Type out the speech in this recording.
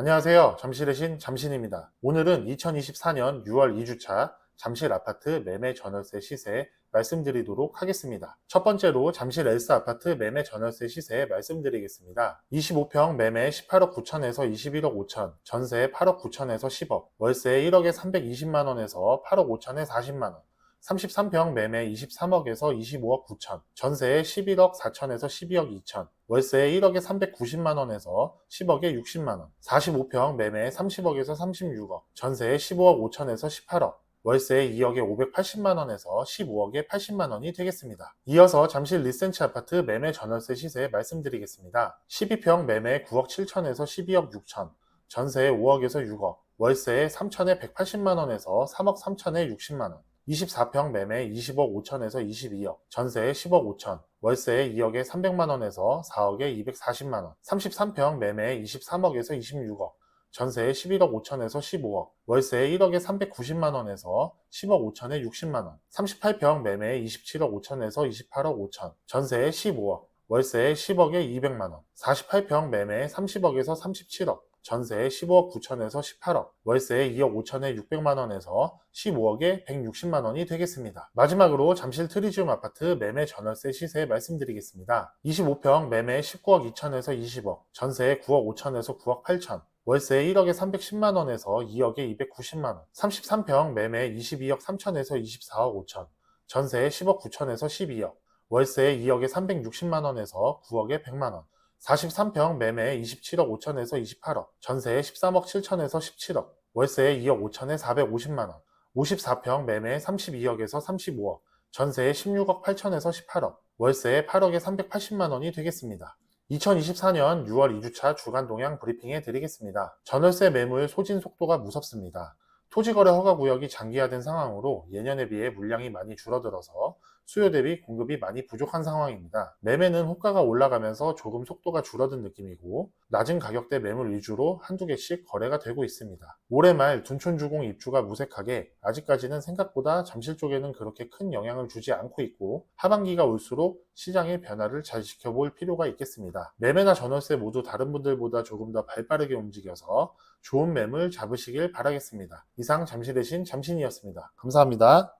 안녕하세요. 잠실의 신 잠신입니다. 오늘은 2024년 6월 2주차 잠실 아파트 매매 전월세 시세 말씀드리도록 하겠습니다. 첫 번째로 잠실 엘스 아파트 매매 전월세 시세 말씀드리겠습니다. 25평 매매 18억 9천에서 21억 5천, 전세 8억 9천에서 10억, 월세 1억에 320만원에서 8억 5천에 40만원, 33평 매매 23억에서 25억 9천, 전세에 11억 4천에서 12억 2천, 월세에 1억에 390만원에서 10억에 60만원, 45평 매매 30억에서 36억, 전세에 15억 5천에서 18억, 월세에 2억에 580만원에서 15억에 80만원이 되겠습니다. 이어서 잠실 리센치 아파트 매매 전월세 시세 말씀드리겠습니다. 12평 매매 9억 7천에서 12억 6천, 전세에 5억에서 6억, 월세에 3천에 180만원에서 3억 3천에 60만원, 24평 매매 20억 5천에서 22억, 전세에 10억 5천, 월세에 2억에 300만원에서 4억에 240만원, 33평 매매 23억에서 26억, 전세에 11억 5천에서 15억, 월세에 1억에 390만원에서 10억 5천에 60만원, 38평 매매 27억 5천에서 28억 5천, 전세에 15억, 월세에 10억에 200만원, 48평 매매 30억에서 37억, 전세에 15억 9천에서 18억, 월세에 2억 5천에 600만 원에서 15억에 160만 원이 되겠습니다. 마지막으로 잠실 트리지움 아파트 매매 전월세 시세 말씀드리겠습니다. 25평 매매 19억 2천에서 20억, 전세에 9억 5천에서 9억 8천, 월세 1억에 310만 원에서 2억에 290만 원, 33평 매매 22억 3천에서 24억 5천, 전세에 10억 9천에서 12억, 월세에 2억에 360만 원에서 9억에 100만 원, 43평 매매 27억 5천에서 28억, 전세에 13억 7천에서 17억, 월세에 2억 5천에 450만원, 54평 매매 32억에서 35억, 전세에 16억 8천에서 18억, 월세에 8억에 380만원이 되겠습니다. 2024년 6월 2주차 주간 동향 브리핑해 드리겠습니다. 전월세 매물 소진 속도가 무섭습니다. 토지거래 허가 구역이 장기화된 상황으로 예년에 비해 물량이 많이 줄어들어서 수요 대비 공급이 많이 부족한 상황입니다. 매매는 호가가 올라가면서 조금 속도가 줄어든 느낌이고 낮은 가격대 매물 위주로 한두 개씩 거래가 되고 있습니다. 올해 말 둔촌주공 입주가 무색하게 아직까지는 생각보다 잠실 쪽에는 그렇게 큰 영향을 주지 않고 있고 하반기가 올수록 시장의 변화를 잘 지켜볼 필요가 있겠습니다. 매매나 전월세 모두 다른 분들보다 조금 더 발빠르게 움직여서 좋은 매물 잡으시길 바라겠습니다. 이상 잠실의 신 잠신이었습니다. 감사합니다.